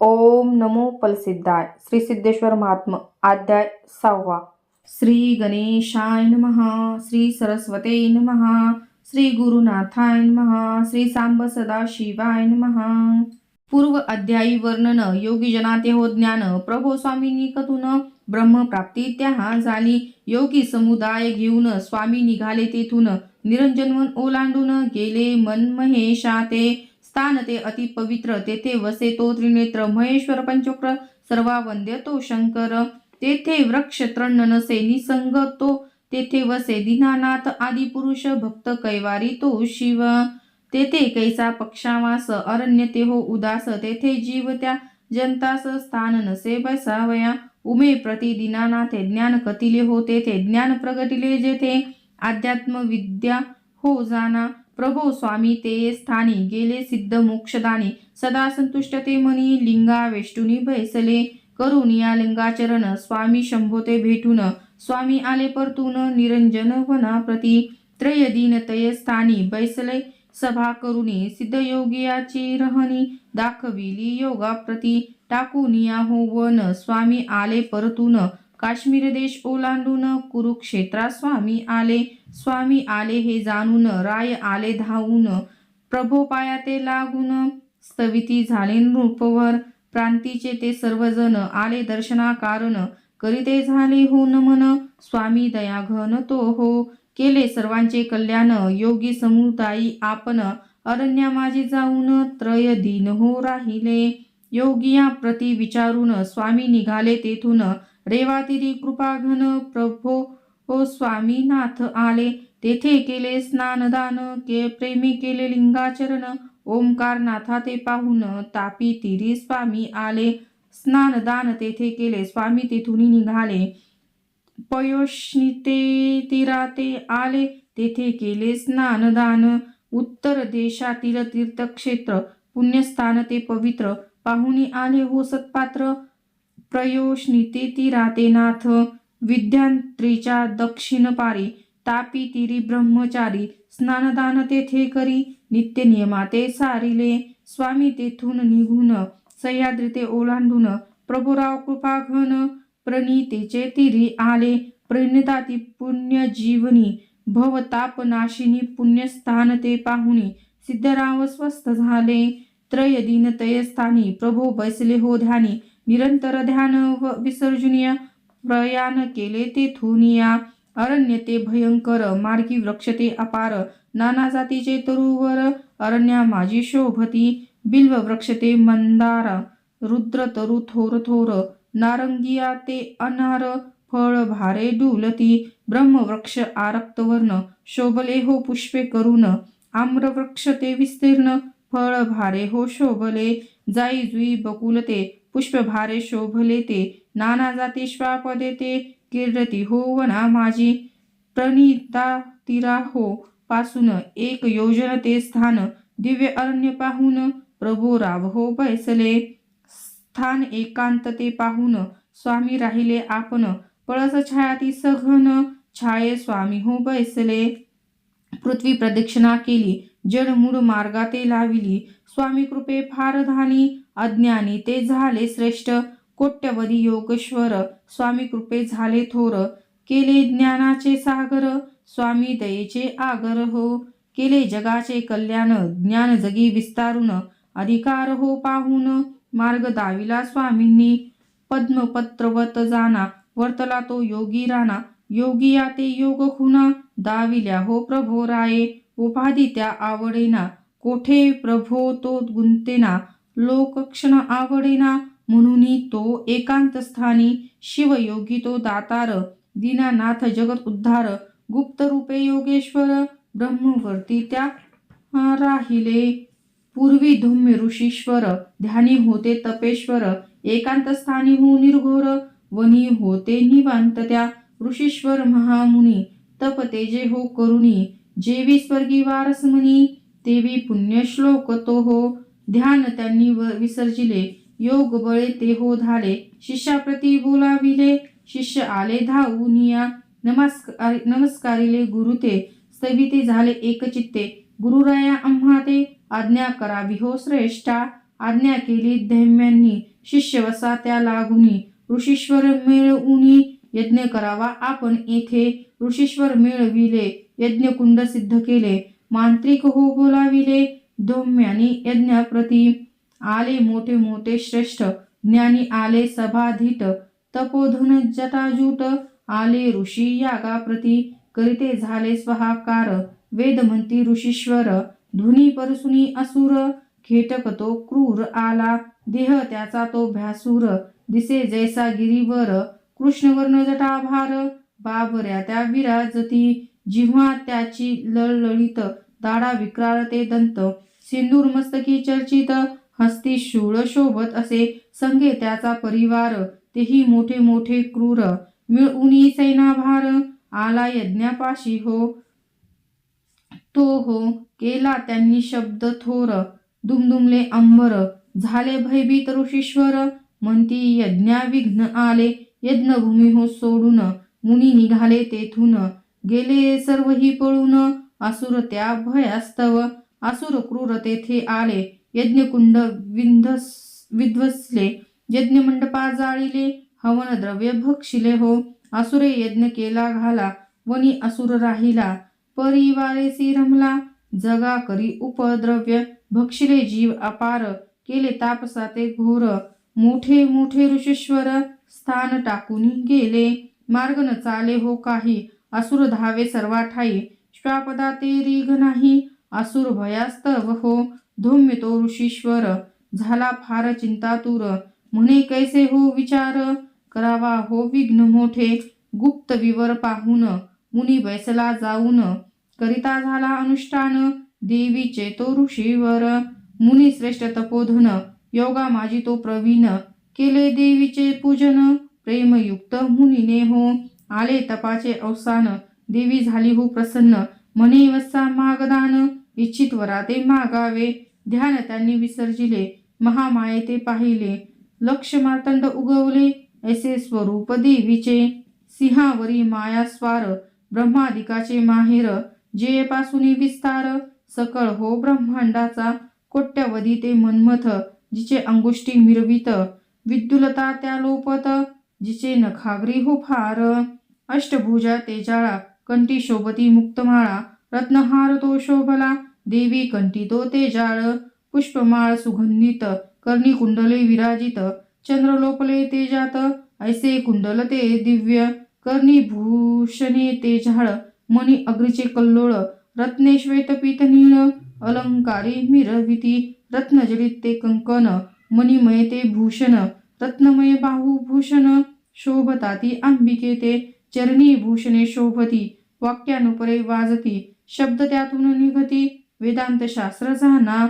ओम नमो फलसिद्धाय श्री सिद्धेश्वर महात्म अध्याय सहावा. श्री गणेशाय महा श्री सरस्वते महा श्री गुरुनाथाय महा श्री सांब सदाशिवाय महा पूर्व अध्यायी वर्णन योगी जनाते हो ज्ञान प्रभो स्वामींनी कथून ब्रह्मप्राप्ती त्या झाली. योगी समुदाय घेऊन स्वामी निघाले तेथून निरंजनवन ओलांडून गेले मन महेशा ते स्थान ते अति पवित्र तेथे वसे तो त्रिनेत्र महेश्वर पंचक्र सर्वा वंद्य तो शंकर तेथे वृक्ष तृण नसे निसंग तो तेथे वसे दीनानाथ आदी पुरुष भक्त कैवारी तो शिव तेथे कैसा पक्षावास अरण्य ते हो उदास तेथे जीव त्या जनतास स्थान नसे बसावया उमे प्रतिदिनानाथे ज्ञान कतिले हो तेथे ज्ञान प्रगटिले जेथे अध्यात्म विद्या हो जाना प्रभो स्वामी ते स्थानी गेले सिद्ध मोक्षदानी. सदा संतुष्ट ते मनी लिंगा वेष्टुनी बैसले करून या लिंगाचरण. स्वामी शंभोते भेटून स्वामी आले परतून निरंजन वना प्रती. त्रय दिन तय स्थानी बैसले सभा करुणी सिद्ध योगियाची रहणी दाखविली योगा प्रती टाकून या होवन स्वामी आले परतून. काश्मीर देश ओलांडून कुरुक्षेत्रा स्वामी आले. स्वामी आले हे जाणून राय आले धावून. प्रभो पाया ते लागून स्थविती झाले नृपवर. प्रांतीचे ते सर्वजण आले दर्शना कारण करीते झाले हो नमन स्वामी दया घन तो हो. केले सर्वांचे कल्याण. योगी समुदायी आपण. अरण्या माझे जाऊन त्रय दिन हो राहिले. योगिया प्रति विचारून स्वामी निघाले तेथून. रेवातिरी कृपाघन प्रभो ओ स्वामीनाथ आले. तेथे केले स्नानदान के प्रेमी केले लिंगाचरण. ओंकार नाथा ते पाहून तापी तिरी स्वामी आले. स्नानदान तेथे केले स्वामी तेथून निघाले. पयोष्णिते तीराते आले. तेथे केले स्नानदान. उत्तर देशातील तीर्थक्षेत्र पुण्यस्थान ते पवित्र. पाहुणी आले हो सत्पात्र. प्रयोष्णिते तीराते विद्यांत्रीच्या दक्षिण पारी तापी तिरी ब्रह्मचारी स्नानदान तेथे करी नित्य नियमाते सारिले स्वामी तेथून निघून सह्याद्री ते ओलांडून प्रभुराव कृपाघन प्रणीतेचे तिरी आले प्रणिताती पुण्य जीवनी भवतापनाशिनी पुण्यस्थान ते पाहुणी सिद्धराव स्वस्थ झाले त्रय दिन तयस्थानी प्रभो बैसले हो ध्यानी निरंतर ध्यान व विसर्जनीय प्रयाण केले तेथून या अरण्य ते भयंकर मार्गी वृक्ष ते अपार नाना जातीचे तरुवर अरण्या माझी शोभती बिल्व वृक्ष ते मंदार रुद्र तरु थोर थोर नारंगिया ते अनार फळ भारे डुलती ब्रह्मवृक्ष आरक्तवर्ण शोभले हो पुष्पे करून आम्रवृक्ष ते विस्तीर्ण फळ भारे हो शोभले जाई जुई बकुलते पुष्पभारे शोभले ते नाना जाती श्वापदे ते कीर्ती हो वना माझी प्रणिता तिरा हो पासून एक योजन ते स्थान दिव्य अरण्य पाहून प्रभू राव हो बैसले. स्थान एकांत ते पाहून स्वामी राहिले आपण पळस छायाती सघन छाये स्वामी हो बैसले. पृथ्वी प्रदक्षिणा केली जड मूळ मार्गाते लाविली स्वामी कृपे फार धानी अज्ञानी ते झाले श्रेष्ठ. कोट्यवधी योगेश्वर स्वामी कृपे झाले थोर. केले ज्ञानाचे सागर स्वामी दयेचे आगर हो. केले जगाचे कल्याण ज्ञान जगी विस्तारून. अधिकार हो पाहून मार्ग दाविला स्वामींनी. पद्मपत्रवत जाना वर्तला तो योगी राणा. योगिया ते योग खुना दाविल्या हो प्रभो राये. उपाधी त्या आवडेना कोठे प्रभो तो गुंतेना. लोकक्षण आवडेना म्हणून तो एकांत स्थानी शिवयोगी तो दातार दीनानाथ जगत उद्धार गुप्त रूपे योगेश्वर ब्रह्मवर्ती त्या राहिले. पूर्वी धुम्य ऋषीश्वर ध्यानी होते तपेश्वर एकांतस्थानी हो निर्घोर वनी होते निवांत त्या ऋषीश्वर महामुनी तप तेजे हो करुणी जेवी स्वर्गी वारसमनी तेवी पुण्यश्लोक तो हो ध्यान त्यांनी व विसर्जिले. योग बळे ते हो धाले. शिष्याप्रती बोलाविले. शिष्य आले धावूनिया नमस्कार नमस्कारिले गुरु ते. स्थविते झाले एकचित्ते. गुरुराया आम्हा ते. आज्ञा करावी हो श्रेष्ठा. आज्ञा केली धैम्यांनी. शिष्यवसा त्या लागुनी. ऋषीश्वर मिळवूनी. यज्ञ करावा आपण येथे. ऋषीश्वर मिळविले. यज्ञकुंड सिद्ध केले. मांत्रिक हो बोलाविले. दोम्यानी यज्ञाप्रती आले मोठे मोठे श्रेष्ठ. ज्ञानी आले सभाधीट तपोधन जटाजूट आले ऋषी यागाप्रती. करिते झाले स्वहाकार. वेद म्हणती ऋषीश्वर. धुनी परसुनी असुर. खेटक तो क्रूर आला. देह त्याचा तो भ्यासूर. दिसे जैसा गिरीवर. कृष्णवर्ण जटाभार. बाबऱ्या त्या विराजती. जिव्हा त्याची लळलळीत. दाडा विक्राळ ते दंत. सिंदूर मस्तकी चर्चित हस्ती शूळ शोभत असे संगे त्याचा परिवार. तेही मोठे मोठे क्रूर. मिळउनी सैनाभार आला यज्ञापाशी हो. तो हो केला त्यांनी शब्द थोर. दुमदुमले अंबर. झाले भयभीत ऋषीश्वर. म्हणती यज्ञाविघ्न आले. यज्ञभूमी हो सोडून. मुनी निघाले तेथून. गेले सर्वही पळून. असुर त्या भयास्तव. असुर क्रूर तेथे आले. यज्ञकुंड विंधस विध्वसले. यज्ञमंडपा जाळिले. हवन द्रव्य भक्षिले हो. असुरे यज्ञ केला घाला. वनी असुर राहिला. परिवारेसी रमला जगा करी उपद्रव्य. भक्षिले जीव अपार. केले तापसाते घोर. मोठे मोठे ऋषीश्वर स्थान टाकून गेले. मार्ग न चाले हो काही. असुर धावे सर्वा ठाई श्वापदा ते रीघ नाही. असुर भयास्तव हो धौम्यतो ऋषीश्वर झाला फार चिंतातुर. म्हणे कैसे हो विचार? करावा हो विघ्न मोठे गुप्त विवर पाहून. मुनी बैसला जाऊन. करिता झाला अनुष्ठान देवीचे तो ऋषीवर. मुनी श्रेष्ठ तपोधन योगा माझी तो प्रवीण. केले देवीचे पूजन प्रेमयुक्त मुनीने हो. आले तपाचे अवसान देवी झाली हो प्रसन्न. म्हणे वत्सा मागदान इच्छित वरा ते मागावे. ध्यान त्यांनी विसर्जिले महामाये ते पाहिले. लक्ष मार्तंड उगवले ऐसे स्वरूप देवीचे. सिंहावरी माया स्वार ब्रह्मादिकाचे माहेर. जेपासून विस्तार सकळ हो ब्रह्मांडाचा. कोट्यवधी ते मन्मथ जिचे अंगुष्टी मिरवित. विद्युलता त्या लोपत जिचे नखाग्री हो फार अष्टभुजा तेजाळा कंठी शोभती मुक्तमाळा रत्नहार तो शोभला देवी कंठी तो ते जाळ पुष्पमाळ सुगंधित कर्णी कुंडले विराजित चंद्र लोपले तेजात ऐसे कुंडल ते दिव्य कर्णी भूषणे झाड मणी अग्रीचे कल्लोळ रत्ने श्वेतपीत नीळ अलंकारी मिरविती रत्नजडित ते कंकण मणिमय ते भूषण रत्नमय बाहुभूषण शोभताती अंबिके ते चरणी भूषणे शोभती वाक्यानुपरे वाजती शब्द त्यातून निघती. वेदांत शास्त्र जाना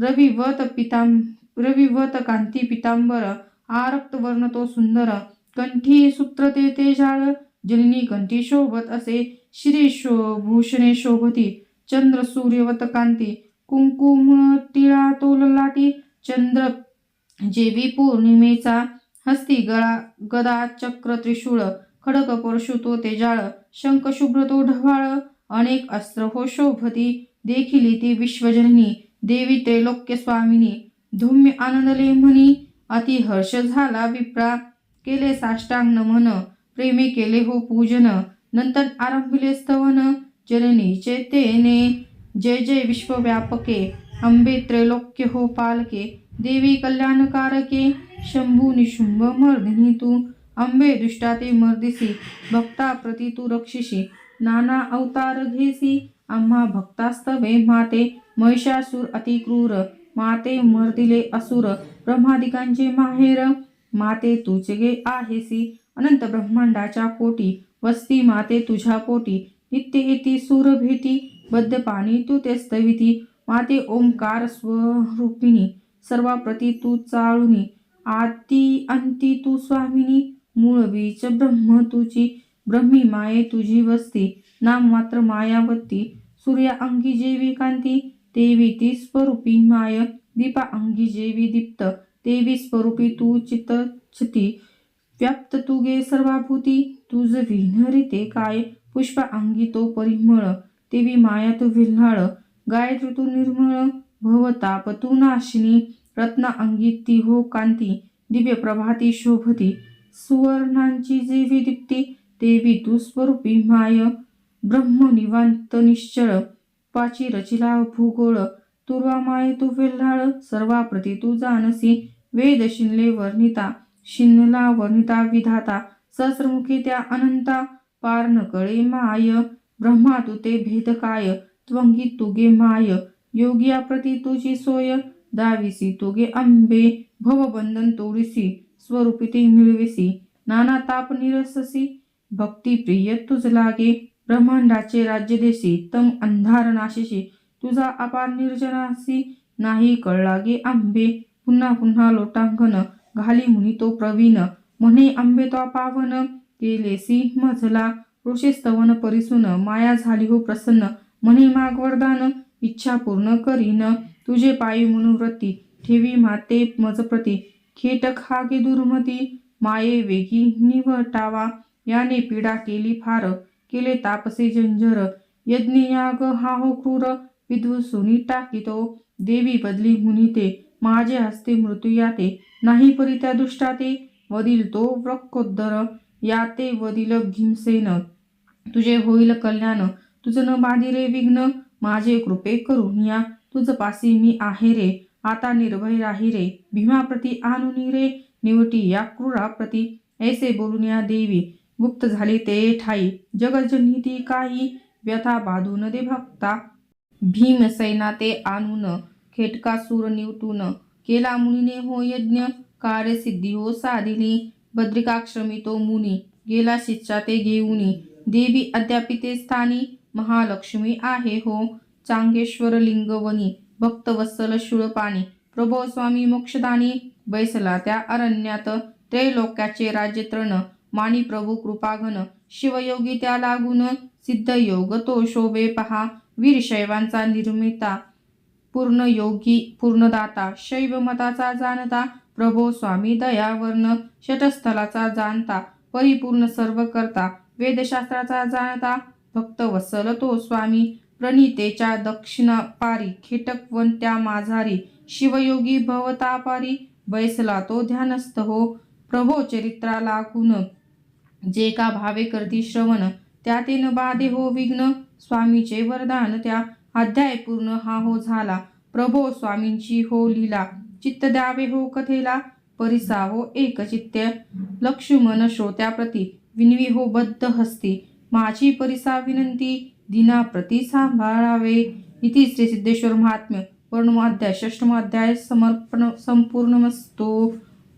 रविवत पितां रविवत कांती पितांबर आरक्त वर्ण तो सुंदर. कंठी सूत्र ते तेजाळ जलिनी कंठी शोभत असे. श्री शो भूषणे शोभती. चंद्र सूर्यवत कांती. कुंकुम टिळा तो ललाटी चंद्र जेवी पौर्णिमेचा. हस्ती गळा गदा चक्र त्रिशूळ. खडक परशुतो ते तेजाळ शंख तो ढवाळ. अनेक अस्त्र हो शोभती देखिली ती विश्वजननी देवी त्रैलोक्य स्वामिनी. धुम्य आनंदले म्हणी अति हर्ष झाला विप्रा. केले साष्टांग नमन प्रेमे केले हो पूजन. नंतर आरंभिले स्तवन जननीचे तेने जय जय विश्वव्यापके अंबे त्रैलोक्य हो पालके. देवी कल्याणकारके शंभू निशुंभ मर्दिनी तू अंबे दुष्टाते मर्दिसी भक्ता प्रती तू रक्षिसी नाना अवतार घेसी आम्हा भक्तास्तवे माते। महिषासूर अतिक्रूर माते मर्दिले असुर। ब्रह्मादिकांचे माहेर माते तुझे गे आहेसी। अनंत ब्रह्मांडाच्या कोटी वस्ती माते तुझ्या पोटी नित्य येती सूर बद्ध पाणी तू ते स्तविती माते ओंकार स्वरूपिणी सर्वाप्रती तू चाळुनी। आती अंती तू स्वामिनी। मूळ बीच ब्रह्म तुझी ब्रह्मी माये तुझी वस्ती. नाम मात्र मायावती. सूर्या अंगी जेवी कांती. देवी ती स्वरूपी माय. दीपा अंगी जेवी दीप्त. देवी स्वरूपी तू चित छती. व्याप्त तुगे सर्वाभूती. तुझ विनरिते ते काय? पुष्पा अंगी तो परिमळ. देवी माया तू विल्हाळ. गायत्री तू निर्मळ. भवताप तू नाशिनी. रत्न अंगी हो कांती. दिव्य प्रभाती शोभती. सुवर्णांची जीवी दीप्ती देवी तू माय ब्रह्म निवांत निश्चळ पाची रचिला भूगोळ तुर्वा माये तू वेल्हाळ सर्वाप्रती तू जानसी वेद शिनले वर्णिता शिनला वर्णिता विधाता सहस्रमुखी त्या अनंता पार न कळे माय ब्रह्मा तू ते भेद काय त्वंगी तुगे माय योगिया प्रती तुझी सोय दाविसी तुगे अंबे भवबंधन तोडिसी स्वरूपी ते मिळविसी. नाना ताप निरससी भक्ती प्रिय तुझ लागे ब्रह्मांडाचे राज्य देशी तम अंधार नाशिशी. तुझा अपार निर्जनासी नाही कळलागे आंबे. पुन्हा पुन्हा लोटांगण घाली मुनी तो प्रवीण. म्हणे आंबे तो पावन केलेसी मजला ऋषीस्तवन परिसून माया झाली हो प्रसन्न. म्हणे माग वरदान इच्छा पूर्ण करीन. तुझे पायी मनोव्रती ठेवी माते मजप्रती. खेट खागे दुर्मती माये वेगी निवटावा याने पीडा केली फार केले तापसे जंजर यज्ञयाग हा हो क्रूर विद्वसुनी टाकितो देवी बदली मुनिते माझे हस्ते मृत्यू याते नाही परी त्या दुष्टाते वदील तो व्रकोद्धर याते वदील घिमसेन तुझे होईल कल्याण तुझं न बाधिरे विघ्न माझे कृपे करून या तुझ पासी मी आहे रे आता निर्भय राही रे. भीमाप्रती आनुनी रे. निवटी या क्रूराप्रती ऐसे बोलून या देवी. गुप्त झाली ते ठाई. जगजनी ती काही. व्यथा बाधून दे भक्ता. भीमसेना ते आणून खेटका सूर निवटून केला मुनीने हो यज्ञ. कार्यसिद्धी हो साधिली. बद्रिकाश्रमी तो मुनी. गेला शिक्षा ते घेऊनी. देवी अद्यापिते स्थानी. महालक्ष्मी आहे हो. चांगेश्वर लिंगवनी. भक्तवत्सल शूळपाणी प्रभो स्वामी मोक्षदानी बैसला त्या अरण्यात. त्रैलोक्याचे राज्य तृण मानी प्रभू कृपाघन. शिवयोगी त्या लागून. सिद्ध योग तो शोभे पहा. वीर शैवांचा निर्मिता. पूर्ण योगी पूर्णदाता शैव मताचा जाणता. प्रभो स्वामी दयावर्ण. शटस्थलाचा जाणता. परिपूर्ण सर्व करता. वेदशास्त्राचा जाणता. भक्त वसल तो स्वामी. प्रणितेच्या दक्षिणा पारी खेटकवन त्या माझारी. शिवयोगी भवतापारी बैसला तो ध्यानस्थ हो. प्रभो चरित्रा लागून जे का भावे करती श्रवण त्याते न बाधे हो विघ्न. स्वामीचे वरदान त्या अध्याय पूर्ण हा हो झाला. प्रभो स्वामींची हो लीला चित्त द्यावे हो कथेला. परिसा हो एक चित्त्य लक्ष्मण श्रोत्याप्रती विनवी हो बद्ध हस्ती. माझी परिसा विनंती दिना प्रति सांभाळावे इति श्री सिद्धेश्वर महात्म्य. वर्णमाध्याय षष्टमाध्याय समर्पण संपूर्ण संपूर्णमस्तो.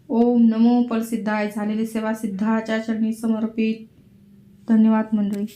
ओम नमो फलसिद्धाय. झालेली सेवा सिद्धाच्या चरणी समर्पित. धन्यवाद मंडळी.